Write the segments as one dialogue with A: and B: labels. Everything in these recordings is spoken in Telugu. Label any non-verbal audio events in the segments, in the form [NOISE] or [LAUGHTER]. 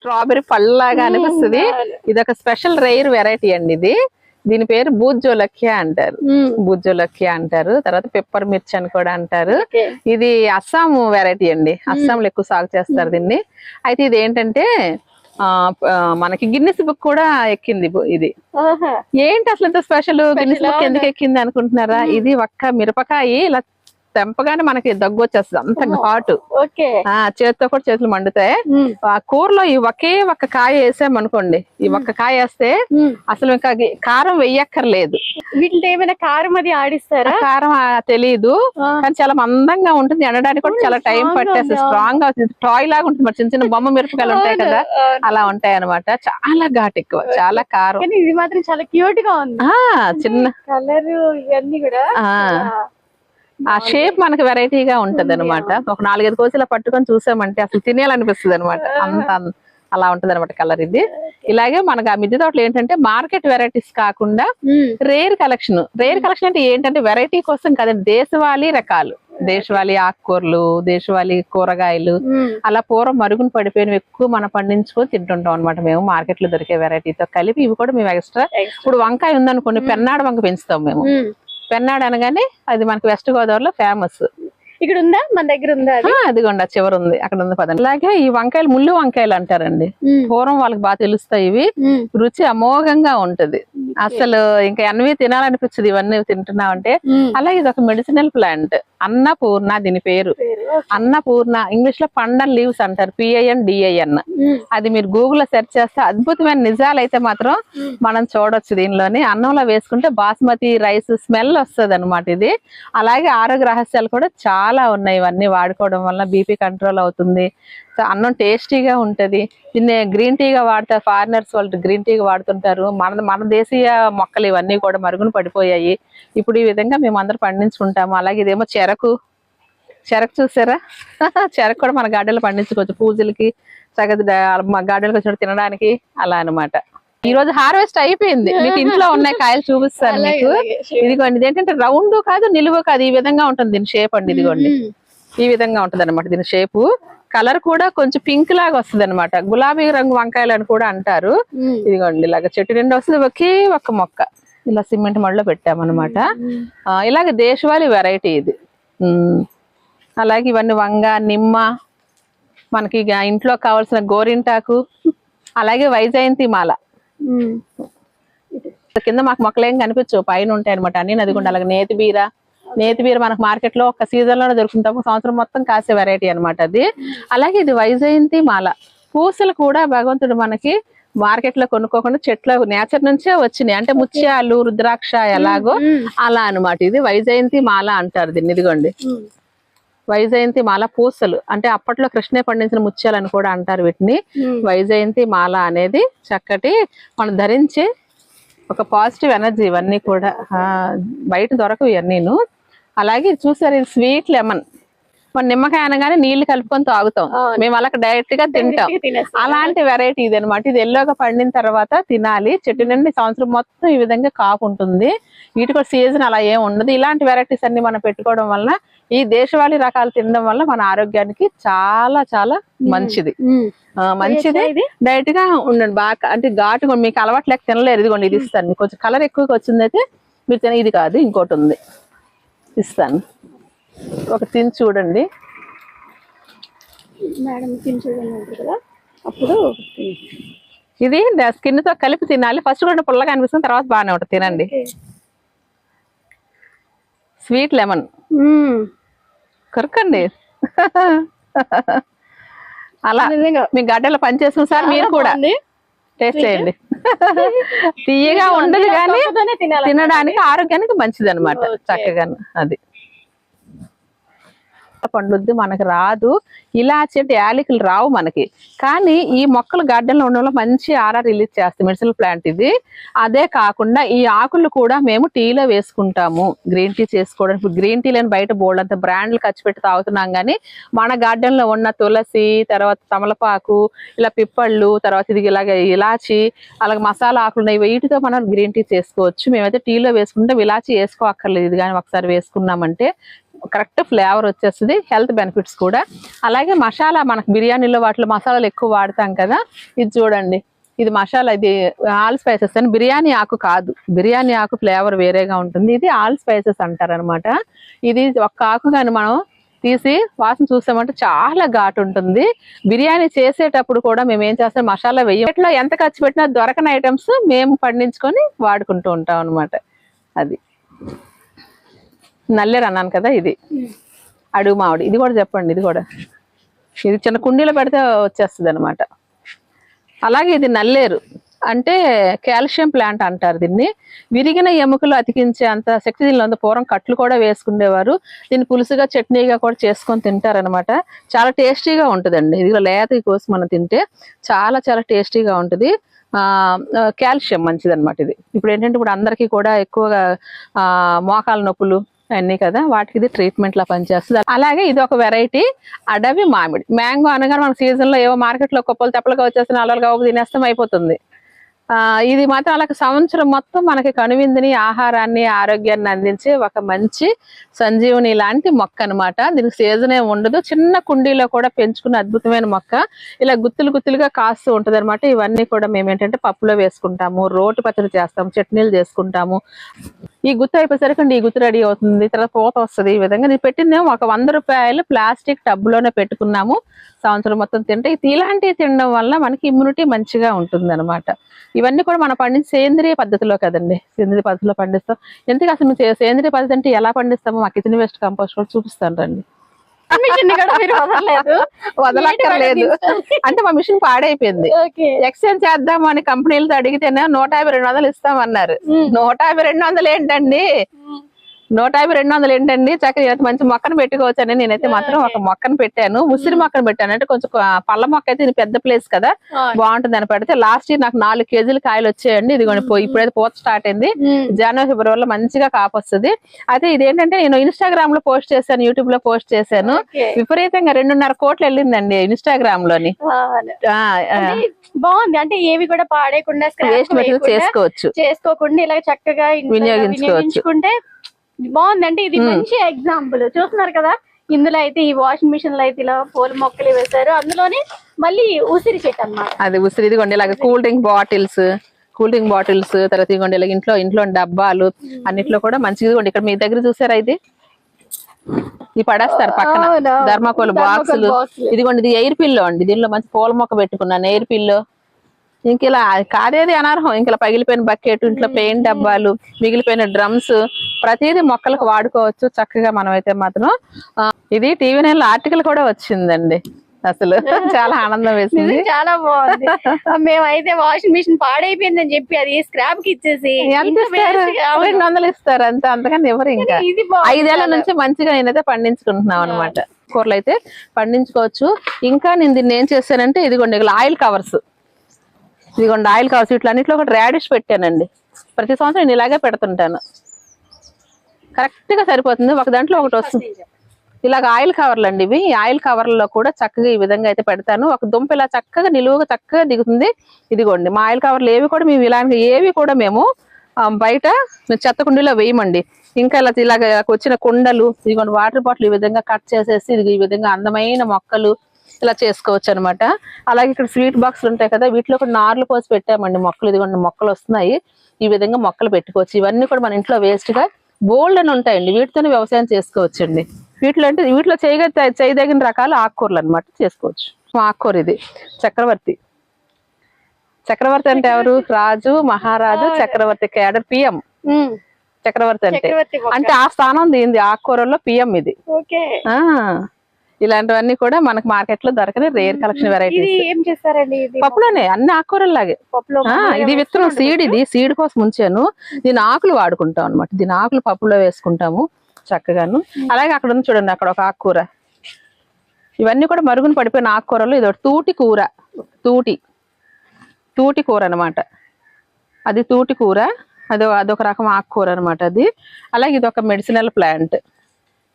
A: స్ట్రాబెరీ పళ్ళలాగా అనిపిస్తుంది. ఇది ఒక స్పెషల్ రేర్ వెరైటీ అండి ఇది. దీని పేరు బూజోలక్య అంటారు. బూజోలక్య అంటారు. తర్వాత పెప్పర్ మిర్చి అని కూడా అంటారు. ఇది అస్సాం వెరైటీ అండి. అస్సాంలో ఎక్కువ సాగు చేస్తారు దీన్ని. అయితే ఇది ఏంటంటే మనకి గిన్నెస్ బుక్ కూడా ఎక్కింది ఇది. ఏంటి అసలు ఇంత స్పెషల్? Guinness book? ఎందుకు ఎక్కింది అనుకుంటున్నారా? ఇది ఒక్క మిరపకాయ ఇలా తెంపగానే మనకి దగ్గు వచ్చేస్తుంది అంత ఘాటు చేతితో కూడా చేతులు మండుతాయి. ఆ కూరలో ఈ ఒకే ఒక్క కాయ వేసామనుకోండి ఈ ఒక్క కాయ వేస్తే. అసలు ఇంకా కారం వెయ్యక్కర్లేదు.
B: వీటితో ఏమైనా కారం అది ఆడిస్తారా
A: కారం ఆ. కానీ చాలా మందంగా ఉంటుంది ఎండడానికి కూడా చాలా టైం
B: ఉంది.
A: స్ట్రాంగ్గా టాయ్ లాగా ఉంటుంది మరి చిన్న చిన్న బొమ్మ మిరపకాయలు ఉంటాయి కదా. అలా ఉంటాయి అనమాట చాలా ఘాటు ఎక్కువ చాలా కారం.
B: ఇది మాత్రం చాలా క్యూట్గా ఉంది
A: చిన్న
B: కలర్ ఇవన్నీ కూడా.
A: ఆ. షేప్ మనకి వెరైటీగా ఉంటది అనమాట ఒక నాలుగైదు కోసి ఇలా పట్టుకొని చూసామంటే అసలు తినేయాలనిపిస్తుంది అనమాట అంత అలా ఉంటది అనమాట కలర్ ఇది ఇలాగే మనకి ఆ మిద్దె తోటలు ఏంటంటే మార్కెట్ వెరైటీస్ కాకుండా. రేర్ కలెక్షన్ రేర్ కలెక్షన్ అంటే ఏంటంటే వెరైటీ కోసం కదండి దేశవాళీ రకాలు. దేశవాళీ ఆకుకూరలు దేశవాళీ కూరగాయలు
B: ఉమ్.
A: అలా పూర్వం మరుగున పడిపోయినవి ఎక్కువ మనం పండించుకొని తింటుంటాం అనమాట మేము. మార్కెట్లో దొరికే వెరైటీతో కలిపి ఇవి కూడా మేము ఎక్స్ట్రా ఇప్పుడు వంకాయ ఉందనుకోండి పెన్నాడ వంక పెంచుతాం మేము. పెన్నాడు అనగానే అది మనకి వెస్ట్ గోదావరిలో ఫేమస్
B: ఇక్కడ ఉందా మన దగ్గర ఉందా అది
A: అదిగోండి చివరి ఉంది. అక్కడ ఉంది పదండి. అలాగే ఈ వంకాయలు ముళ్ళు వంకాయలు అంటారండి. పూర్వం వాళ్ళకి బాగా తెలుస్తాయి ఇవి. రుచి అమోఘంగా ఉంటది. అసలు ఇంకా ఎన్వి తినాలనిపించదు ఇవన్నీ తింటున్నామంటే. అలాగే ఇది ఒక మెడిసినల్ ప్లాంట్ అన్నపూర్ణ దీని పేరు.
B: పేరు.
A: అన్నపూర్ణ ఇంగ్లీష్లో పండన్ లీవ్స్ అంటారు. PIN DIN. అది మీరు గూగుల్లో సెర్చ్ చేస్తే అద్భుతమైన నిజాలు అయితే మాత్రం మనం చూడొచ్చు దీనిలోని. అన్నంలో వేసుకుంటే బాస్మతి రైస్ స్మెల్ వస్తుంది ఇది. అలాగే ఆరోగ్య రహస్యాలు కూడా చాలా ఉన్నాయి ఇవన్నీ వాడుకోవడం వల్ల బీపీ కంట్రోల్ అవుతుంది. సో అన్నం టేస్టీగా ఉంటుంది. దీన్ని గ్రీన్ టీగా వాడతారు ఫారినర్స్ వాళ్ళు గ్రీన్ టీగా వాడుతుంటారు. మన మన దేశీయ మొక్కలు ఇవన్నీ కూడా మరుగున పడిపోయాయి. ఇప్పుడు ఈ విధంగా మేము పండించుకుంటాము. అలాగే ఇదేమో చెరకు. చెరకు చూసారా? [LAUGHS] చెరకు కూడా మన గార్డెన్లో పండించుకోవచ్చు. పూజలకి సగతి మా గార్డెన్కి వచ్చినప్పుడు తినడానికి అలా అనమాట ఈ రోజు హార్వెస్ట్ అయిపోయింది. మీకు ఇంట్లో ఉన్నాయి కాయలు చూపిస్తాను మీకు. ఇదిగోండి ఇది ఏంటంటే రౌండ్ కాదు నిలువు కాదు. ఈ విధంగా ఉంటుంది దీని షేప్ అండి ఇదిగోండి. ఈ విధంగా ఉంటది అనమాట దీని షేపు. కలర్ కూడా కొంచెం పింక్ లాగా వస్తుంది అనమాట గులాబీ రంగు వంకాయలు అని కూడా అంటారు. ఇదిగోండి ఇలాగ చెట్టు నిండా వస్తుంది. ఒకే ఒక్క మొక్క. ఇలా సిమెంట్ మడిలో పెట్టామన్నమాట. ఇలాగ దేశవాళీ వెరైటీ ఇది. అలాగే ఇవన్నీ వంగ నిమ్మ మనకి ఇంట్లో కావాల్సిన గోరింటాకు అలాగే వైజయంతి మాల. కింద మాకు మొక్కలేం కనిపించవు. పైన ఉంటాయి అనమాట అన్ని నదిగుండ అలాగే నేతి బీర. నేతి బీర మనకు మార్కెట్లో ఒక సీజన్లోనే దొరుకుతుంటాం సంవత్సరం మొత్తం కాసే వెరైటీ అన్నమాట అది. అలాగే ఇది వైజయంతి మాల. పూసలు కూడా భగవంతుడు మనకి మార్కెట్లో కొనుక్కోకుండా చెట్ల నేచర్ నుంచే వచ్చినాయి. అంటే ముత్యాలు రుద్రాక్ష ఎలాగో. అలా అన్నమాట ఇది. వైజయంతి మాల అంటారు దీన్ని. ఇదిగోండి. వైజయంతి మాల పూసలు. అంటే అప్పట్లో కృష్ణే పండించిన ముత్యాలు అని కూడా అంటారు వీటిని. వైజయంతి మాల అనేది చక్కటి మనం ధరించే ఒక పాజిటివ్ ఎనర్జీ ఇవన్నీ కూడా. బయట దొరకవు ఇవన్నీను. అలాగే చూసారు ఇది స్వీట్ లెమన్. మన నిమ్మకాయ అనగానే నీళ్ళు కలుపుకొని తాగుతాం. మేము అలా డైరెక్ట్గా తింటాం. అలాంటి వెరైటీ ఇది అనమాట ఇది ఎల్లోగా పండిన తర్వాత తినాలి. చెట్టు నుండి సంవత్సరం మొత్తం ఈ విధంగా కాపు ఉంటుంది వీటి కూడా సీజన్ అలా ఏం ఉండదు. ఇలాంటి వెరైటీస్ అన్ని మనం పెట్టుకోవడం వల్ల ఈ దేశవాళీ రకాలు తినడం వల్ల మన ఆరోగ్యానికి చాలా చాలా మంచిది. మంచిది. డైరెక్ట్గా ఉండండి. బాగా అంటే ఘాటుగా మీకు అలవాటు లేక తినలేరు. ఇదిగోండి ఇది ఇస్తాను. కొంచెం కలర్ ఎక్కువగా వచ్చింది అయితే మీరు తిన ఇది కాదు ఇంకోటి ఉంది. ఇస్తాను. ఒక తిని చూడండి.
B: మేడం తిని చూడండి కదా. అప్పుడు
A: ఇది స్కిన్తో కలిపి తినాలి. ఫస్ట్ కూడా పుల్లగా అనిపిస్తుంది తర్వాత బాగానే ఉంటుంది. తినండి. Sweet lemon. కొరకండి. అలా మీ గడ్డలో పని చేసుకుని సార్ మీరు కూడా. టేస్ట్ చేయండి. [LAUGHS] తీయగా ఉండదు కానీ తినడానికి ఆరోగ్యానికి మంచిది అనమాట. చక్కగా అది. పండుద్ది మనకు రాదు. ఇలాచి అంటే యాలకులు రావు మనకి. కానీ ఈ మొక్కలు గార్డెన్లో ఉండడంలో మంచి ఆరా రిలీజ్ చేస్తాయి మెడిసిన్ ప్లాంట్ ఇది. అదే కాకుండా ఈ ఆకులు కూడా మేము టీలో వేసుకుంటాము గ్రీన్ టీ చేసుకోవడానికి. గ్రీన్ టీ లేని బయట బోల్డ్ అంత బ్రాండ్లు ఖర్చు పెట్టి తాగుతున్నాం కానీ మన గార్డెన్లో ఉన్న తులసి తర్వాత తమలపాకు ఇలా పిప్పళ్ళు తర్వాత ఇది ఇలాగ ఇలాచి అలాగే మసాలా ఆకులు ఉన్నాయి. వీటితో మనం గ్రీన్ టీ చేసుకోవచ్చు. మేమైతే టీలో వేసుకుంటే ఇలాచి వేసుకోక్కర్లేదు ఇది కానీ ఒకసారి వేసుకున్నామంటే కరెక్ట్ ఫ్లేవర్ వచ్చేస్తుంది హెల్త్ బెనిఫిట్స్ కూడా. అలాగే మసాలా మనకు బిర్యానీలో వాటిలో మసాలాలు ఎక్కువ వాడతాం కదా ఇది చూడండి. ఇది మసాలా ఇది ఆల్ స్పైసెస్ అని బిర్యానీ ఆకు కాదు. బిర్యానీ ఆకు ఫ్లేవర్ వేరేగా ఉంటుంది. ఇది ఆల్ స్పైసెస్ అంటారు ఇది ఒక్క ఆకు కానీ మనం తీసి వాసన చూసామంటే చాలా ఘాటు ఉంటుంది. బిర్యానీ చేసేటప్పుడు కూడా మేము ఏం చేస్తాం మసాలా వెయ్యం ఇట్లా ఎంత ఖర్చు పెట్టినా దొరకని ఐటమ్స్ మేము పండించుకొని వాడుకుంటూ ఉంటాం అనమాట అది. నల్లేరు అన్నాను కదా ఇది. అడుగు మామిడి. ఇది కూడా చెప్పండి ఇది కూడా. ఇది చిన్న కుండీలో పెడితే వచ్చేస్తుంది అనమాట అలాగే ఇది నల్లేరు. అంటే కాల్షియం ప్లాంట్ అంటారు దీన్ని. విరిగిన ఎముకలు అతికించే అంత శక్తి దీనిలో ఉంది. పూర్వం కట్లు కూడా వేసుకునేవారు దీన్ని పులుసుగా చట్నీగా కూడా చేసుకొని తింటారనమాట చాలా టేస్టీగా ఉంటుందండి. ఇది లేత కోసి మనం తింటే చాలా చాలా టేస్టీగా ఉంటుంది. కాల్షియం మంచిది అనమాట ఇది. ఇప్పుడు ఏంటంటే ఇప్పుడు అందరికీ కూడా ఎక్కువగా మోకాల నొప్పులు అన్నీ కదా వాటికి ఇది ట్రీట్మెంట్లా పనిచేస్తుంది. అలాగే ఇది ఒక వెరైటీ అడవి మామిడి. మ్యాంగో అనగానే మన సీజన్లో ఏవో మార్కెట్లో కుప్పలు తెప్పలుగా వచ్చేసిన అలలుగా తినేస్తాం అయిపోతుంది. ఆ ఇది మాత్రం అలాగే సంవత్సరం మొత్తం మనకి కనువిందిని ఆహారాన్ని ఆరోగ్యాన్ని అందించే ఒక మంచి సంజీవుని లాంటి మొక్క అన్నమాట. దీనికి సీజన్ ఏమి ఉండదు. చిన్న కుండీలో కూడా పెంచుకున్న అద్భుతమైన మొక్క. ఇలా గుత్తులు గుత్తులుగా కాస్తూ ఉంటుంది అనమాట ఇవన్నీ కూడా మేము ఏంటంటే పప్పులో వేసుకుంటాము రోటి పచ్చడి చేస్తాము చట్నీలు చేసుకుంటాము. ఈ గుత్త అయిపోయేసరికి ఈ గుత్త రెడీ అవుతుంది తర్వాత పూత వస్తుంది. ఈ విధంగా నేను పెట్టిందేమో ఒక వంద రూపాయలు ప్లాస్టిక్ టబ్లోనే పెట్టుకున్నాము. సంవత్సరం మొత్తం తింటే ఇది ఇలాంటివి తినడం వల్ల మనకి ఇమ్యూనిటీ మంచిగా ఉంటుంది అనమాట ఇవన్నీ కూడా మనం పండించే సేంద్రియ పద్ధతిలో కదండి. సేంద్రియ పద్ధతిలో పండిస్తాం. ఎందుకు అసలు మేము సేంద్రియ పద్ధతి అంటే ఎలా పండిస్తామో మా కిచెన్ వేస్ట్ కంపోస్ట్ కూడా చూపిస్తాను రండి.
B: మిషన్ కూడా మీరు వదలలేదు.
A: వదలక్కర్లేదు. అంటే మా మిషన్ పాడైపోయింది. ఎక్స్చేంజ్ చేద్దాము అని కంపెనీలతో అడిగితేనే నూట యాభై రెండు వందలు ఇస్తామన్నారు. నూట యాభై రెండు వందలు ఏంటండి? నూట యాభై రెండు వందలు ఏంటండి? చక్కగా మంచి మొక్కను పెట్టుకోవచ్చు అని నేనైతే మాత్రం ఒక మొక్కను పెట్టాను. ఉసిరి మొక్కను పెట్టాను. అంటే కొంచెం పళ్ళ మొక్క అయితే ఇది పెద్ద ప్లేస్ కదా. బాగుంటుంది అని పెడితే లాస్ట్ ఇయర్ నాకు నాలుగు కేజీలు కాయలు వచ్చాయండి. ఇది ఇప్పుడైతే పోత స్టార్ట్ అయింది. జనవరి ఫిబ్రవరిలో మంచిగా కాపు వస్తుంది. అయితే ఇదేంటంటే నేను ఇన్స్టాగ్రామ్లో పోస్ట్ చేశాను యూట్యూబ్లో పోస్ట్ చేశాను. విపరీతంగా రెండున్నర కోట్లు వెళ్ళిందండి ఇన్స్టాగ్రామ్లోని
B: బాగుంది. అంటే ఏవి కూడా పాడేయకుండా
A: చేసుకోవచ్చు.
B: చేసుకోకుండా ఇలా చక్కగా ఇంట్లో
A: వినియోగించుకోవచ్చు.
B: వినియోగించుకుంటే బాగుంది అంటే ఇది మంచి ఎగ్జాంపుల్ చూస్తున్నారు కదా? ఇందులో అయితే ఈ వాషింగ్ మిషన్లో అయితే ఇలా పూల మొక్కలు వేశారు. అందులోనే మళ్ళీ ఉసిరి చెట్టు అన్నమాట.
A: అది ఉసిరి ఇదిగోండి ఇలాగ cool drink bottles cool drink bottles తర్వాత ఇదిగోండి ఇలా ఇంట్లో ఇంట్లో డబ్బాలు అన్నిట్లో కూడా మంచిగా ఇదిగోండి. ఇక్కడ మీ దగ్గర చూసారా ఇది? ఇది పడేస్తారు పక్కన. ధర్మాకోల్ బాక్సులు
B: boxలు.
A: ఇదిగోండి ఇది ఎయిర్ పిల్లో అండి. దీనిలో మంచి పూల మొక్క పెట్టుకున్నాను. ఎయిర్ పిల్లో ఇంక ఇలా కాదేది అనర్హం. ఇంక పగిలిపోయిన బకెట్ ఇంట్లో పెయింట్ డబ్బాలు మిగిలిపోయిన డ్రమ్స్ ప్రతిదీ మొక్కలకు వాడుకోవచ్చు చక్కగా మనం అయితే మాత్రం ఇది టీవీ నైన్ ఆర్టికల్ కూడా వచ్చిందండి అసలు. [LAUGHS] చాలా ఆనందం వేసింది.
B: చాలా బాగుంది. మేమైతే వాషింగ్ మిషన్ పాడైపోయిందని చెప్పి అది స్క్రాప్కి ఇచ్చేసి.
A: రెండు వందలు ఇస్తారు అంతే అంతకని ఎవరు ఇంకా?
B: ఐదేళ్ళ.
A: నుంచి మంచిగా నేనైతే పండించుకుంటున్నాం అనమాట కూరలు అయితే పండించుకోవచ్చు. ఇంకా నేను దీన్ని ఏం చేశానంటే ఇదిగోండి ఆయిల్ కవర్స్. ఇదిగోండి ఆయిల్ కవర్స్ ఇట్లన్నిట్లో ఒకటి రాడిష్ పెట్టానండి. ప్రతి సంవత్సరం నేను ఇలాగే పెడుతుంటాను. కరెక్ట్గా సరిపోతుంది ఒక దాంట్లో ఒకటి వస్తుంది. ఇలాగ ఆయిల్ కవర్లు అండి ఇవి. ఆయిల్ కవర్లలో కూడా చక్కగా ఈ విధంగా అయితే పెడతాను. ఒక దుంప ఇలా చక్కగా నిలువుగా చక్కగా దిగుతుంది. ఇదిగోండి మా ఆయిల్ కవర్లు ఏవి కూడా మేము ఇలాంటి ఏవి కూడా మేము బయట చెత్త కుండీలో వేయమండి. ఇంకా ఇలా ఇలాగ వచ్చిన కుండలు ఇదిగోండి వాటర్ బాటిల్ ఈ విధంగా కట్ చేసేసి ఇది ఈ విధంగా అందమైన మొక్కలు ఇలా చేసుకోవచ్చు అనమాట అలాగే ఇక్కడ స్వీట్ బాక్స్లు ఉంటాయి కదా వీటిలో కూడా నార్లు పోసి పెట్టామండి మొక్కలు. ఇదిగోండి మొక్కలు వస్తున్నాయి. ఈ విధంగా మొక్కలు పెట్టుకోవచ్చు. ఇవన్నీ కూడా మన ఇంట్లో వేస్ట్గా బోల్డ్ అని ఉంటాయండి. వీటితోనే వ్యవసాయం చేసుకోవచ్చండి. వీటిలో అంటే వీటిలో చేయగ చేయదగిన రకాల ఆకుకూరలు అన్నమాట చేసుకోవచ్చు. ఆకుకూర ఇది. చక్రవర్తి. చక్రవర్తి అంటే ఎవరు? రాజు మహారాజు చక్రవర్తి కేడర్ పిఎం. చక్రవర్తి అంటే. అంటే ఆ స్థానం దీంది ఆకుకూరల్లో పిఎం ఇది. ఇలాంటివన్నీ కూడా మనకు మార్కెట్లో దొరకని రేర్ కలెక్షన్ వెరైటీస్
B: ఏం చేస్తారండి? ఇది
A: పప్పులోనే అన్ని ఆకుకూరలాగే
B: పప్పులో
A: ఆ ఇది విత్తనం సీడ్ ఇది సీడ్ కోసం ఉంచాను. దీని ఆకులు వాడుకుంటాం అన్నమాట. దీని ఆకులు పప్పులో వేసుకుంటాము చక్కగాను. అలాగే అక్కడ ఉంది చూడండి అక్కడ ఒక ఆకుకూర. ఇవన్నీ కూడా మరుగున పడిపోయిన ఆకుకూరలు. ఇది ఒకటి తూటి కూర. తూటి. తూటి కూర అన్నమాట. అది తూటి కూర. అది అదొక రకం ఆకుకూర అన్నమాట అది. అలాగే ఇది ఒక మెడిసినల్ ప్లాంట్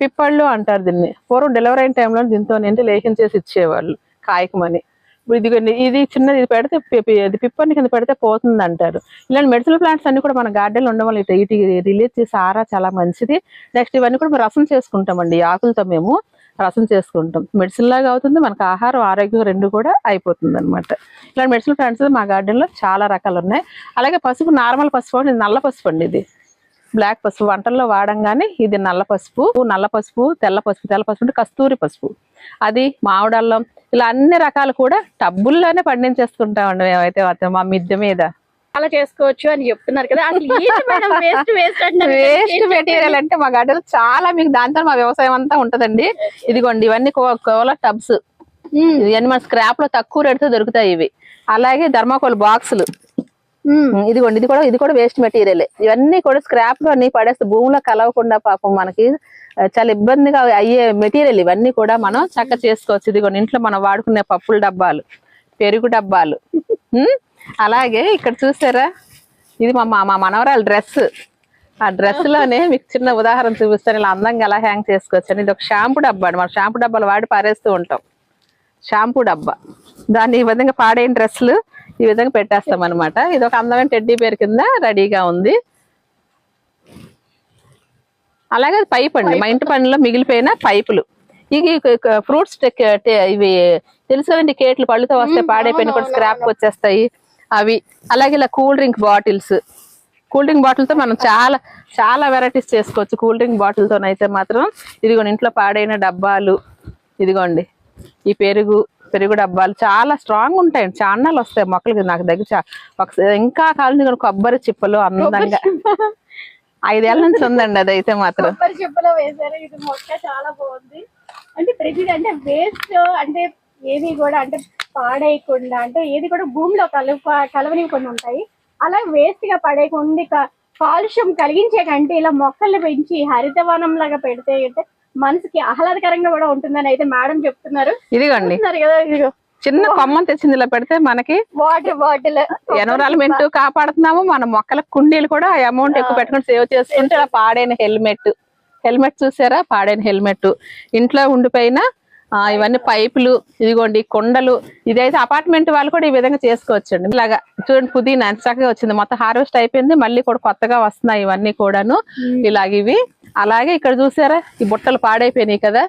A: పిప్పళ్ళు అంటారు దీన్ని. పూర్వం డెలివరీ అయిన టైంలో దీంతో ఏంటి లేఖం చేసి ఇచ్చేవాళ్ళు కాయకమని. ఇది ఇదిగోండి ఇది చిన్నది ఇది పెడితే పి- ఇది పిప్పని కింద పెడితే పోతుంది అంటారు. ఇలాంటి మెడిసినల్ ప్లాంట్స్ అన్ని కూడా మన గార్డెన్లో ఉండడం వల్ల ఇటు ఇటు రిలీజ్ చేసి ఆరా చాలా మంచిది. నెక్స్ట్ ఇవన్నీ కూడా మేము రసం చేసుకుంటామండి ఆకులతో మేము రసం చేసుకుంటాం. మెడిసిన్ లాగా అవుతుంది మనకు ఆహారం ఆరోగ్యం రెండు కూడా అయిపోతుంది అనమాట ఇలాంటి మెడిసిన్ ప్లాంట్స్ మా గార్డెన్లో చాలా రకాలు ఉన్నాయి. అలాగే పసుపు నార్మల్ పసుపు అండి నల్ల పసుపు అండి ఇది. బ్లాక్ పసుపు వంటల్లో వాడంగానే ఇది నల్ల పసుపు నల్ల పసుపు తెల్ల పసుపు తెల్ల పసుపు అంటే కస్తూరి పసుపు. అది మామిడల్లం ఇలా అన్ని రకాలు కూడా టబ్బుల్లోనే పండించేస్తుంటామండి మేమైతే మా మిద్దె మీద.
B: అలా చేసుకోవచ్చు అని చెప్తున్నారు కదా. వేస్ట్ వేస్ట్
A: మెటీరియల్ అంటే మా గడ్డలు చాలా మీకు దాంతో మా వ్యవసాయం అంతా ఉంటదండి. ఇదిగోండి ఇవన్నీ కోల టబ్స్. ఇవన్నీ మన స్క్రాప్లో తక్కువ రేటుతో దొరుకుతాయి ఇవి. అలాగే ధర్మాకోల్ బాక్సులు. ఇదిగోండి ఇది కూడా ఇది కూడా వేస్ట్ మెటీరియల్ ఇవన్నీ కూడా స్క్రాప్లో అన్ని పడేస్తే భూమిలో కలవకుండా పాపం మనకి చాలా ఇబ్బందిగా అయ్యే మెటీరియల్ ఇవన్నీ కూడా మనం చక్క చేసుకోవచ్చు. ఇదిగోండి ఇంట్లో మనం వాడుకునే పప్పుల డబ్బాలు పెరుగు డబ్బాలు. అలాగే ఇక్కడ చూసారా? ఇది మా మా మా మనవరాలు డ్రెస్ ఆ డ్రెస్లోనే మీకు చిన్న ఉదాహరణ చూపిస్తాను. ఇలా అందంగా ఎలా హ్యాంగ్ చేసుకోవచ్చు అని ఇది ఒక షాంపూ డబ్బా అండి మనం షాంపూ డబ్బాలు వాడి పారేస్తూ ఉంటాం. షాంపూ డబ్బా. దాన్ని ఈ విధంగా పాడైన డ్రెస్సులు ఈ విధంగా పెట్టేస్తాం అనమాట ఇది ఒక అందమైన టెడ్డీ పేరు కింద రెడీగా ఉంది. అలాగే పైప్ అండి. మా ఇంటి పనిలో మిగిలిపోయిన పైపులు. ఇవి ఫ్రూట్స్ ఇవి తెలుసు కదండి కేట్లు పళ్ళుతో వస్తే పాడైపోయిన కూడా స్క్రాప్ వచ్చేస్తాయి. అవి. అలాగే ఇలా cool drink bottles. Cool drink బాటిల్తో మనం చాలా చాలా వెరైటీస్ చేసుకోవచ్చు. కూల్ డ్రింక్ బాటిల్ తోనైతే మాత్రం ఇదిగోండి ఇంట్లో పాడైన డబ్బాలు. ఇదిగోండి. ఈ పెరుగు పెరుగు డబ్బాలు చాలా స్ట్రాంగ్ ఉంటాయి. చాన్నాలు వస్తాయి మొక్కలకి. నాకు దగ్గర ఇంకా కావాలి కొబ్బరి చిప్పలు అందంగా. ఐదేళ్ళ నుంచి ఉందండి అదైతే మాత్రం.
B: కొబ్బరి చెప్పులో వేశారు. ఇది మొక్క చాలా బాగుంది. అంటే ప్రతిదీ అంటే వేస్ట్ అంటే ఏది కూడా అంటే పాడేయకుండా అంటే ఏది కూడా భూమిలో కలప కలవనివ్వకుండా ఉంటాయి. అలా వేస్ట్గా పడేయకుండా కాలుష్యం కలిగించే కంటే ఇలా మొక్కల్ని పెంచి హరితవనం లాగా పెడితే అంటే మనసుకి ఆహ్లాదకరంగా కూడా ఉంటుందని అయితే మేడం చెప్తున్నారు.
A: ఇదిగోండి.
B: కదా ఇదిగో.
A: చిన్న కొమ్మని తెచ్చింది ఇలా పెడితే మనకి
B: వాటర్ బాటిల్
A: ఎన్విరాన్మెంట్ కాపాడుతున్నాము. మన మొక్కల కుండీలు కూడా అమౌంట్ ఎక్కువ పెట్టుకుని సేవ్ చేసుకుంటే పాడైన హెల్మెట్. హెల్మెట్ చూసారా? పాడైన హెల్మెట్. ఇంట్లో ఉండిపోయిన ఆ, ఇవన్నీ పైపులు ఇదిగోండి కొండలు. ఇదైతే అపార్ట్మెంట్ వాళ్ళు కూడా ఈ విధంగా చేసుకోవచ్చండి. ఇలాగా చూడండి పుదీనా ఎంత చక్కగా వచ్చింది. మొత్తం హార్వెస్ట్ అయిపోయింది. మళ్ళీ కూడా కొత్తగా వస్తున్నాయి ఇవన్నీ కూడాను. ఇలాగ ఇవి. అలాగే ఇక్కడ చూసారా ఈ బుట్టలు పాడైపోయినాయి కదా.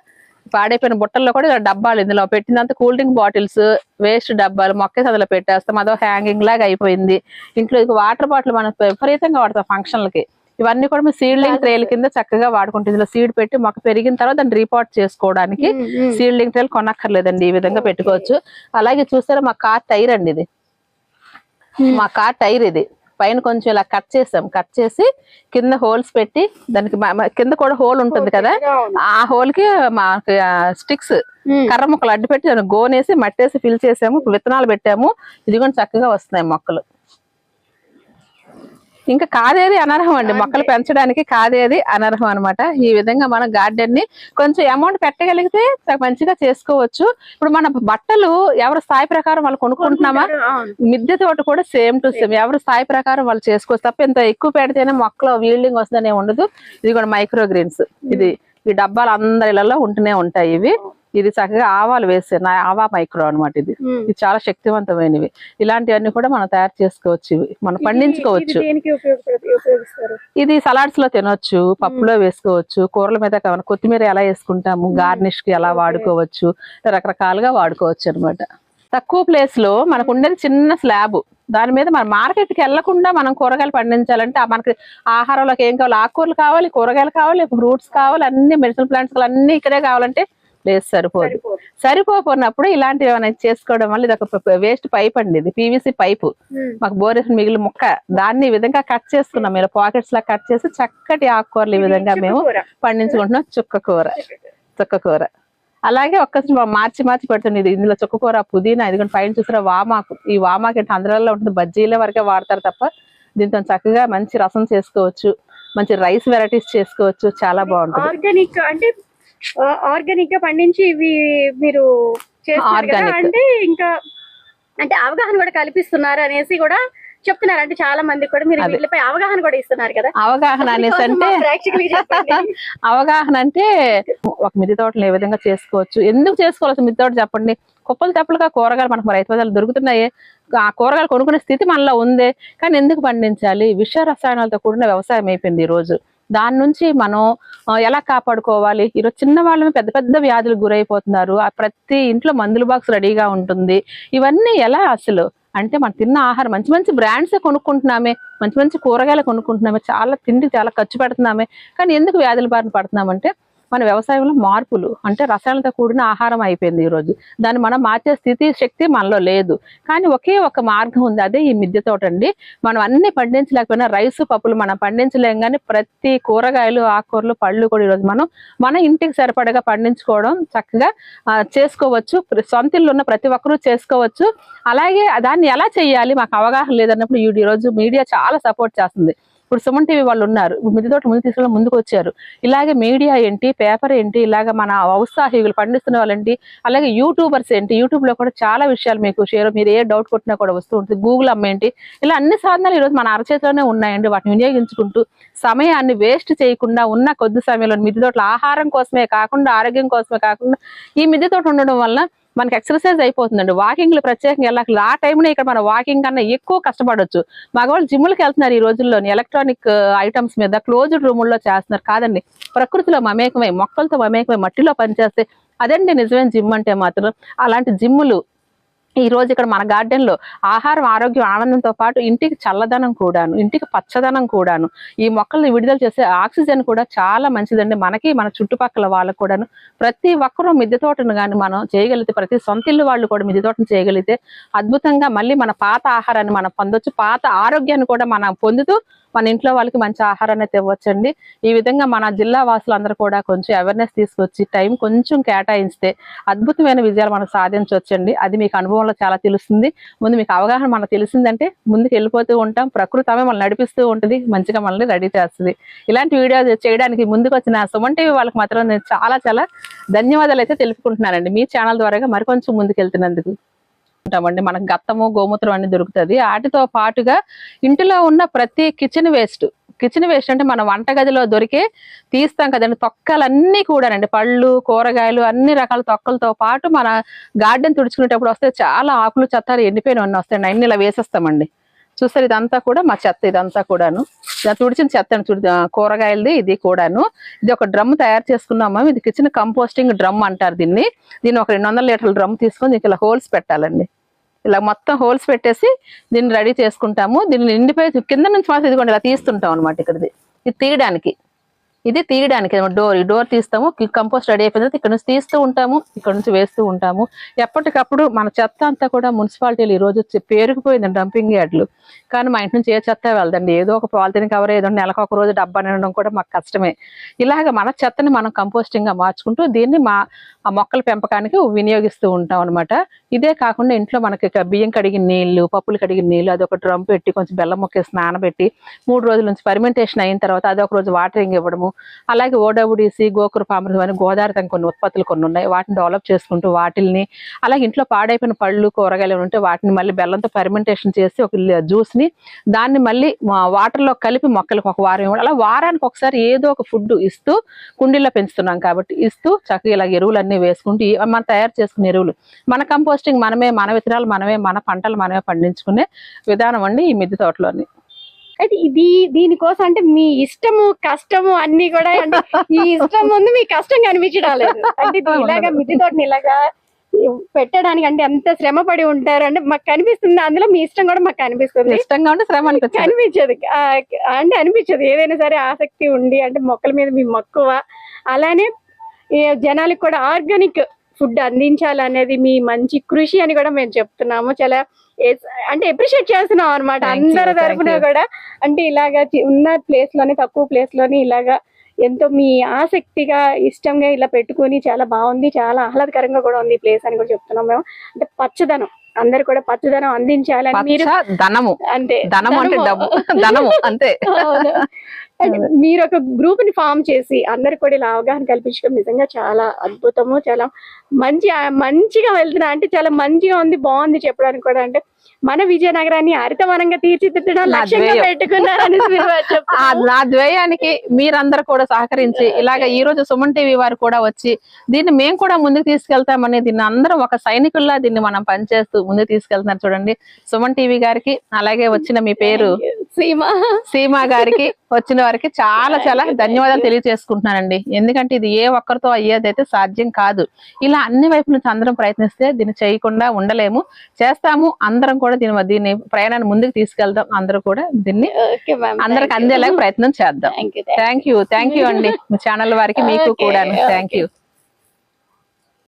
A: పాడైపోయిన బుట్టల్లో కూడా ఇలా డబ్బాలు ఇందులో పెట్టినంత కూల్ డ్రింక్ బాటిల్స్ వేస్ట్ డబ్బాలు మొక్క అందులో పెట్టేస్తాం. అదో హ్యాంగింగ్ లాగా అయిపోయింది. ఇంట్లో వాటర్ బాటిల్ మనం విపరీతంగా వాడతాం ఫంక్షన్లకి ఇవన్నీ కూడా మేము సీడ్లింగ్ ట్రేల కింద చక్కగా వాడుకుంటాం ఇందులో సీడ్ పెట్టి మొక్క పెరిగిన తర్వాత దాన్ని రీపాట్ చేసుకోవడానికి సీడ్లింగ్ ట్రేలు కొనక్కర్లేదండి ఈ విధంగా పెట్టుకోవచ్చు. అలాగే చూస్తారా మా కార్ టైర్ అండి ఇది. మా కార్ టైర్ ఇది. పైన కొంచెం ఇలా కట్ చేసాం. కట్ చేసి కింద హోల్స్ పెట్టి దానికి మ- మ- కింద కూడా హోల్ ఉంటుంది కదా? ఆ హోల్కి మాకు స్టిక్స్ కర్ర ముక్కలు అడ్డు పెట్టి దాన్ని గోనేసి మట్టేసి ఫిల్ చేసాము. విత్తనాలు పెట్టాము. ఇదిగోండి చక్కగా వస్తున్నాయి మొక్కలు. ఇంకా కాదేది అనర్హం అండి. మొక్కలు పెంచడానికి కాదేది అనర్హం అన్నమాట. ఈ విధంగా మనం గార్డెన్ని కొంచెం అమౌంట్ పెట్టగలిగితే మంచిగా చేసుకోవచ్చు. ఇప్పుడు మన బట్టలు ఎవరి స్థాయి ప్రకారం వాళ్ళు కొనుక్కుంటున్నామా? మిద్దె తోట కూడా సేమ్ టు సేమ్ ఎవరి స్థాయి ప్రకారం వాళ్ళు చేసుకోవచ్చు. తప్ప ఇంత ఎక్కువ పెడితేనే మొక్కలో వీల్డింగ్ వస్తుందనే ఉండదు. ఇది కూడా మైక్రో గ్రీన్స్ ఇది ఈ డబ్బాలు అందరి ఇళ్ళలో ఉంటూనే ఉంటాయి ఇవి. ఇది చక్కగా ఆవాలు వేసే నా ఆవా మైక్రో అన్నమాట ఇది. ఇది చాలా శక్తివంతమైనవి. ఇలాంటివన్నీ కూడా మనం తయారు చేసుకోవచ్చు ఇవి. మనం పండించుకోవచ్చు. ఇది సలాడ్స్లో తినొచ్చు పప్పులో వేసుకోవచ్చు కూరల మీద కొత్తిమీర ఎలా వేసుకుంటాము గార్నిష్కి ఎలా వాడుకోవచ్చు రకరకాలుగా వాడుకోవచ్చు అన్నమాట. తక్కువ ప్లేస్లో మనకు ఉండేది చిన్న స్లాబ్. దాని మీద మన మార్కెట్కి వెళ్ళకుండా మనం కూరగాయలు పండించాలంటే ఆ మనకి ఆహారంలోకి ఏం కావాలి? ఆకుకూరలు కావాలి కూరగాయలు కావాలి ఫ్రూట్స్ కావాలి అన్ని మెడిసిన్ ప్లాంట్స్ అన్ని ఇక్కడే కావాలంటే ప్లేస్ సరిపోదు. సరిపోకున్నప్పుడు ఇలాంటివి ఏమైనా చేసుకోవడం వల్ల ఇది ఒక వేస్ట్ పైప్ అండి ఇది పీవీసీ పైపు. మాకు బోరేసిన మిగిలిన ముక్క దాన్ని ఈ విధంగా కట్ చేసుకున్నాం. మీరు పాకెట్స్ లా కట్ చేసి చక్కటి ఆకుకూరలు ఈ విధంగా మేము. పండించుకుంటున్నాం. చుక్క కూర. చుక్క కూర. అలాగే ఒక్క మార్చి మార్చి పెడుతుంది ఇది. ఇందులో చుక్క కూర పుదీనా ఇది పైన చూసిన వామాకు. ఈ వామాకు అంటే ఆంధ్రాలో ఉంటుంది బజ్జీల వరకే వాడతారు తప్ప దీంతో చక్కగా మంచి రసం చేసుకోవచ్చు మంచి రైస్ వెరైటీస్ చేసుకోవచ్చు చాలా బాగుంటుంది.
B: ఆర్గానిక్ అంటే ఆర్గానిక్గా పండించి ఇవి మీరు చేస్తున్నారు కదా
A: Organic.
B: అంటే ఇంకా అంటే అవగాహన కూడా కల్పిస్తున్నారు అనేసి కూడా చెప్తున్నారు. అంటే చాలా మంది కూడా మీరు
A: అదే.
B: వీటిపై అవగాహన కూడా ఇస్తున్నారు కదా.
A: అవగాహన అనేసి అంటే
B: చెప్పండి. [LAUGHS]
A: అవగాహన అంటే ఒక మిద్దె తోటలు ఏ విధంగా చేసుకోవచ్చు? ఎందుకు చేసుకోవాలి? అసలు మిద్దె తోట చెప్పండి. కుప్పలు తప్పులుగా కూరగాయలు మనకు రైతు బజార్లు దొరుకుతున్నాయి. ఆ కూరగాయలు కొనుక్కునే స్థితి మనలో ఉంది. కానీ ఎందుకు పండించాలి? విష రసాయనాలతో కూడిన వ్యవసాయం అయిపోయింది ఈ రోజు. దాని నుంచి మనం ఎలా కాపాడుకోవాలి? ఈరోజు చిన్న వాళ్ళని పెద్ద పెద్ద వ్యాధులు గురైపోతున్నారు. ఆ ప్రతి ఇంట్లో మందుల బాక్స్ రెడీగా ఉంటుంది. ఇవన్నీ ఎలా అసలు? అంటే మనం తిన్న ఆహారం మంచి మంచి బ్రాండ్స్ కొనుక్కుంటున్నామే మంచి మంచి కూరగాయలు కొనుక్కుంటున్నామే చాలా తిండి చాలా ఖర్చు పెడుతున్నామే కానీ ఎందుకు వ్యాధుల బారిన పడుతున్నామంటే మన వ్యవసాయంలో మార్పులు అంటే రసాయనాలతో కూడిన ఆహారం అయిపోయింది ఈరోజు దాన్ని మనం మార్చే స్థితి శక్తి మనలో లేదు. కానీ ఒకే ఒక మార్గం ఉంది అదే ఈ మిద్దె తోట అండి మనం అన్ని పండించలేకపోయినా రైసు పప్పులు మనం పండించలేం కానీ ప్రతి కూరగాయలు ఆకుకూరలు పళ్ళు కూడా ఈరోజు మనం మన ఇంటికి సరిపడగా పండించుకోవడం చక్కగా చేసుకోవచ్చు. సొంత ఇల్లు ఉన్న ప్రతి ఒక్కరూ చేసుకోవచ్చు. అలాగే దాన్ని ఎలా చేయాలి? మాకు అవగాహన లేదన్నప్పుడు ఈ ఈరోజు మీడియా చాలా సపోర్ట్ చేస్తుంది. ఇప్పుడు సుమన్ టీవీ వాళ్ళు ఉన్నారు. మిద్దె తోట ముందు తీసుకుని ముందుకు వచ్చారు. ఇలాగే మీడియా ఏంటి పేపర్ ఏంటి ఇలాగ మన ఔత్సాహికులు పండిస్తున్న వాళ్ళేంటి అలాగే యూట్యూబర్స్ ఏంటి యూట్యూబ్లో కూడా చాలా విషయాలు మీకు షేర్ మీరు ఏ డౌట్ కొట్టినా కూడా వస్తూ ఉంటుంది. గూగుల్ అమ్మేంటి ఇలా అన్ని సాధనాలు ఈరోజు మన అరచేతిలోనే ఉన్నాయండి. వాటిని వినియోగించుకుంటూ సమయాన్ని వేస్ట్ చేయకుండా ఉన్న కొద్ది సమయంలో మిద్దె తోటల ఆహారం కోసమే కాకుండా ఆరోగ్యం కోసమే కాకుండా ఈ మిద్దె తోట ఉండడం వల్ల మనకి ఎక్సర్సైజ్ అయిపోతుందండి. వాకింగ్లు ప్రత్యేకంగా వెళ్ళాలి. ఆ టైంలో ఇక్కడ మన వాకింగ్ కన్నా ఎక్కువ కష్టపడొచ్చు. మగవాళ్ళు జిమ్లకి వెళ్తున్నారు ఈ రోజుల్లోని. ఎలక్ట్రానిక్ ఐటమ్స్ uh, మీద క్లోజ్డ్ రూముల్లో చేస్తున్నారు. కాదండి. ప్రకృతిలో మమేకమై మొక్కలతో మమేకమై మట్టిలో పనిచేస్తే అదండి నిజమైన జిమ్ అంటే మాత్రం. అలాంటి జిమ్ములు ఈ రోజు ఇక్కడ మన గార్డెన్లో ఆహారం ఆరోగ్యం ఆనందంతో పాటు ఇంటికి చల్లదనం కూడాను ఇంటికి పచ్చదనం కూడాను ఈ మొక్కల్ని విడుదల చేసే ఆక్సిజన్ కూడా చాలా మంచిదండి. మనకి మన చుట్టుపక్కల వాళ్ళకు కూడాను. ప్రతి ఒక్కరూ మిద్దె తోటను కానీ మనం చేయగలిగితే ప్రతి సొంత ఇల్లు వాళ్ళు కూడా మిద్దె తోటను చేయగలిగితే అద్భుతంగా మళ్ళీ మన పాత ఆహారాన్ని మనం పొందొచ్చు. పాత ఆరోగ్యాన్ని కూడా మనం పొందుతూ మన ఇంట్లో వాళ్ళకి మంచి ఆహారాన్ని అయితే ఇవ్వచ్చండి. ఈ విధంగా మన జిల్లా వాసులందరూ కూడా కొంచెం అవేర్నెస్ తీసుకొచ్చి టైం కొంచెం కేటాయిస్తే అద్భుతమైన విజయాలు మనం సాధించవచ్చండి అది మీకు అనుభవం అనుభవంలో చాలా తెలుస్తుంది. ముందు మీకు అవగాహన మనకు తెలిసిందంటే ముందుకు వెళ్ళిపోతూ ఉంటాం. ప్రకృతి ఆమె మనల్ని నడిపిస్తూ ఉంటుంది. మంచిగా మనల్ని రెడీ చేస్తుంది. ఇలాంటి వీడియో చేయడానికి ముందుకు వచ్చిన సుమన్ టీవీ వాళ్ళకి మాత్రం నేను చాలా చాలా ధన్యవాదాలు అయితే తెలుపుకుంటున్నానండి. మీ ఛానల్ ద్వారాగా మరికొంచెం ముందుకు వెళ్తున్నందుకు ఉంటామండి. మనకు గత్తము గోమూత్రం అన్ని దొరుకుతుంది. వాటితో పాటుగా ఇంటిలో ఉన్న ప్రతి కిచెన్ వేస్ట్ కిచెన్ వేస్ట్ అంటే మన వంటగదిలో దొరికే తీస్తాం కదండి. తొక్కలన్నీ కూడానండి. పళ్ళు కూరగాయలు అన్ని రకాల తొక్కలతో పాటు మన గార్డెన్ తుడుచుకునేటప్పుడు వస్తే చాలా ఆకులు చెత్తారు ఎండిపోయిన అన్నీ వస్తాయండి అన్ని ఇలా వేసేస్తామండి. చూస్తారు ఇదంతా కూడా మా చెత్త ఇదంతా కూడాను. ఇలా తుడిచిన చెత్త తుడి కూరగాయలది ఇది కూడాను. ఇది ఒక డ్రమ్ తయారు చేసుకున్నాము ఇది కిచెన్ కంపోస్టింగ్ డ్రమ్ అంటారు దీన్ని. దీన్ని ఒక రెండు వందల లీటర్ల డ్రమ్ తీసుకొని దీనికి ఇలా హోల్స్ పెట్టాలండి. ఇలా మొత్తం హోల్స్ పెట్టేసి దీన్ని రెడీ చేసుకుంటాము. దీన్ని నిండిపోయి కింద నుంచి మాత్రం ఇదిగోండి ఇలా తీస్తుంటాం అనమాట ఇక్కడిది. ఇది తీయడానికి. ఇది తీయడానికి డోర్ ఈ డోర్ తీస్తాము కంపోస్ట్ రెడీ అయిపోయిన తర్వాత ఇక్కడ నుంచి తీస్తూ ఉంటాము ఇక్కడ నుంచి వేస్తూ ఉంటాము. ఎప్పటికప్పుడు మన చెత్త అంతా కూడా మున్సిపాలిటీలు ఈ రోజు వచ్చి పేరుకుపోయింది డంపింగ్ యార్డ్లు. కానీ మా ఇంటి నుంచి ఏ చెత్త వెళ్దండి ఏదో ఒక పాలిథిన్ కవర్ ఏదో నెలకు ఒక రోజు డబ్బా నిండడం కూడా మాకు కష్టమే. ఇలాగ మన చెత్తని మనం కంపోస్టింగ్గా మార్చుకుంటూ దీన్ని మా ఆ మొక్కల పెంపకానికి వినియోగిస్తూ ఉంటాం అనమాట. ఇదే కాకుండా ఇంట్లో మనకి బియ్యం కడిగిన నీళ్ళు పప్పులు కడిగిన నీళ్ళు అది ఒక డ్రమ్ పెట్టి కొంచెం బెల్లం స్నానం పెట్టి మూడు రోజుల నుంచి ఫర్మెంటేషన్ అయిన తర్వాత అది ఒక రోజు వాటరింగ్ ఇవ్వడము అలాగే ఓడబుడిసి గోకుర పామృతం అని గోదావరితం కొన్ని ఉత్పత్తులు కొన్ని ఉన్నాయి. వాటిని డెవలప్ చేసుకుంటూ వాటిల్ని అలాగే ఇంట్లో పాడైపోయిన పళ్ళు కూరగాయలు ఉంటే వాటిని మళ్ళీ బెల్లంతో ఫెర్మెంటేషన్ చేసి ఒక జ్యూస్ని దాన్ని మళ్ళీ వాటర్లో కలిపి మొక్కలకు ఒక వారం ఇవ్వడం. అలా వారానికి ఒకసారి ఏదో ఒక ఫుడ్ ఇస్తూ కుండీల్లో పెంచుతున్నాం కాబట్టి ఇస్తూ చక్కగా ఇలా ఎరువులన్నీ వేసుకుంటూ మనం తయారు చేసుకునే ఎరువులు. మన కంపోస్టింగ్ మనమే మన విత్తనాలు మనమే మన పంటలు మనమే పండించుకునే విధానం అండి ఈ మిద్దె తోటలోని.
B: అయితే ఇది దీనికోసం అంటే మీ ఇష్టము కష్టము అన్ని కూడా అంటే ఈ ఇష్టం ముందు మీ కష్టం కనిపించడం లేదు. అంటే ఇలాగా మిద్దె తోటని ఇలాగా పెట్టడానికి అంటే ఎంత శ్రమ పడి ఉంటారు అంటే మాకు కనిపిస్తుంది అందులో మీ ఇష్టం కూడా మాకు కనిపిస్తుంది.
A: ఇష్టంగా ఉంటే శ్రమ అనిపించదు
B: కనిపించదు. అంటే అనిపించదు. ఏదైనా సరే ఆసక్తి ఉండి అంటే మొక్కల మీద మీ మక్కువ అలానే జనాలకు కూడా ఆర్గానిక్ ఫుడ్ అందించాలనేది మీ మంచి కృషి అని కూడా మేము చెప్తున్నాము. చాలా అంటే అప్రిషియేట్ చేస్తున్నాం అనమాట అందరి
A: you.
B: కూడా. అంటే ఇలాగా ఉన్న ప్లేస్లోనే తక్కువ ప్లేస్లోని ఇలాగా ఎంతో మీ ఆసక్తిగా ఇష్టంగా ఇలా పెట్టుకొని చాలా బాగుంది చాలా ఆహ్లాదకరంగా కూడా ఉంది ప్లేస్ అని కూడా చెప్తున్నాం మేము. అంటే పచ్చదనం. అందరు కూడా పచ్చదనం అందించాలని మీరు
A: ధనము.
B: అంటే
A: ధనము అంటే. డబ్బు. ధనము అంతే.
B: అంటే మీరు ఒక గ్రూప్ని ఫామ్ చేసి అందరికి కూడా ఇలా అవగాహన కల్పించడం నిజంగా చాలా అద్భుతము చాలా మంచి మంచిగా వెళ్తున్నా అంటే చాలా మంచిగా ఉంది బాగుంది చెప్పడానికి కూడా. అంటే మన విజయనగరాన్ని హరితవనంగా తీర్చిదిద్దడం లక్ష్యంగా. పెట్టుకున్నారని.
A: నా ద్వయానికి మీరందరూ కూడా సహకరించి ఇలాగ ఈ రోజు సుమన్ టీవీ వారు కూడా వచ్చి దీన్ని మేము కూడా ముందుకు తీసుకెళ్తామని దీన్ని అందరం ఒక సైనికుల్లా దీన్ని మనం పనిచేస్తూ ముందుకు తీసుకెళ్తున్నారు చూడండి. సుమన్ టీవీ గారికి అలాగే వచ్చిన మీ పేరు
B: సీమ.
A: సీమా గారికి వచ్చిన వారికి చాలా చాలా ధన్యవాదాలు తెలియజేసుకుంటున్నానండి. ఎందుకంటే ఇది ఏ ఒక్కరితో అయ్యేదైతే సాధ్యం కాదు. ఇలా అన్ని వైపుల నుంచి అందరం ప్రయత్నిస్తే దీన్ని చేయకుండా ఉండలేము. చేస్తాము అందరం కూడా దీని దీన్ని ప్రయాణాన్ని ముందుకు తీసుకెళ్దాం. అందరూ కూడా దీన్ని అందరికి అందేలాగా ప్రయత్నం చేద్దాం.
B: థ్యాంక్ యూ
A: థ్యాంక్ యూ అండి. మీ ఛానల్ వారికి మీకు కూడా. Thank you